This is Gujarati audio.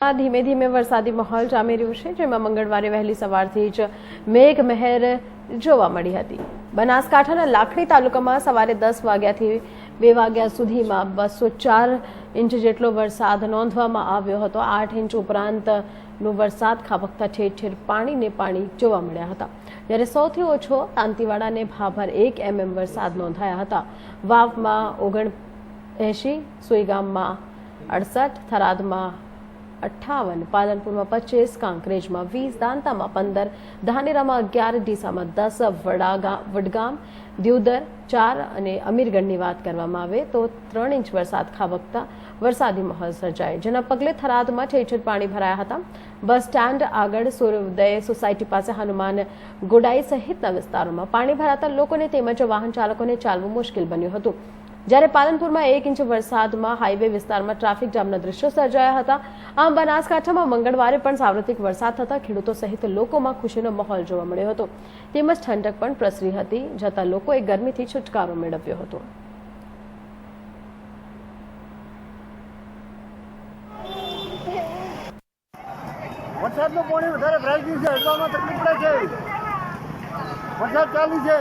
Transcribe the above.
ધીમે ધીમે વરસાદી માહોલ જામી રહ્યું છે, જેમાં મંગળવારે વહેલી સવારથી જ મેઘ મહેર જોવા મળી હતી. બનાસકાંઠાના લાખણી તાલુકામાં સવારે દસ વાગ્યાથી બે વાગ્યા સુધીમાં બસો ચાર ઇંચ જેટલો વરસાદ નોંધવામાં આવ્યો હતો. આઠ ઇંચ ઉપરાંતનો વરસાદ ખાબકતા ઠેર ઠેર પાણીને પાણી જોવા મળ્યા હતા. જ્યારે સૌથી ઓછો તાંતીવાડાને ભાભર એક એમએમ વરસાદ નોંધાયા હતા. વાવમાં ઓગણ એંશી સુઈગામમાં અડસઠ, થરાદમાં અઠ્ઠાવન, પાલનપુરમાં પચીસ, કાંકરેજમાં વીસ, દાંતામાં પંદર, ધાનેરામાં અગિયાર, ડીસામાં દસ વડાગામ વડગામ દ્યુદર ચાર અને અમીરગઢની વાત કરવામાં આવે તો ત્રણ ઇંચ વરસાદ ખાબકતા વરસાદી માહોલ સર્જાય. જેના પગલે થરાદમાં ઠેર ઠેર પાણી ભરાયા હતા. બસ સ્ટેન્ડ આગળ સૂર્યોદય સોસાયટી પાસે હનુમાન ગોડાઈ સહિતના વિસ્તારોમાં પાણી ભરાતા લોકોને તેમજ વાહન ચાલકોને ચાલવું મુશ્કેલ બન્યું હતું. જ્યારે પાલનપુરમાં એક ઇંચ વરસાદમાં હાઈવે વિસ્તારમાં ટ્રાફિક જામના દ્રશ્યો સર્જાયા હતા. આમ બનાસકાંઠામાં મંગળવારે પણ સાર્વત્રિક વરસાદ થતા ખેડૂતો સહિત લોકોમાં ખુશીનો માહોલ જોવા મળ્યો હતો. તેમજ ઠંડક પણ પ્રસરી હતી, જતાં લોકોએ ગરમીથી છુટકારો મેળવ્યો હતો. વરસાદનું પાણી વધારે ભરાઈ ગયું છે હડવામાં તકલીફ પડે છે. વરસાદ ચાલુ છે.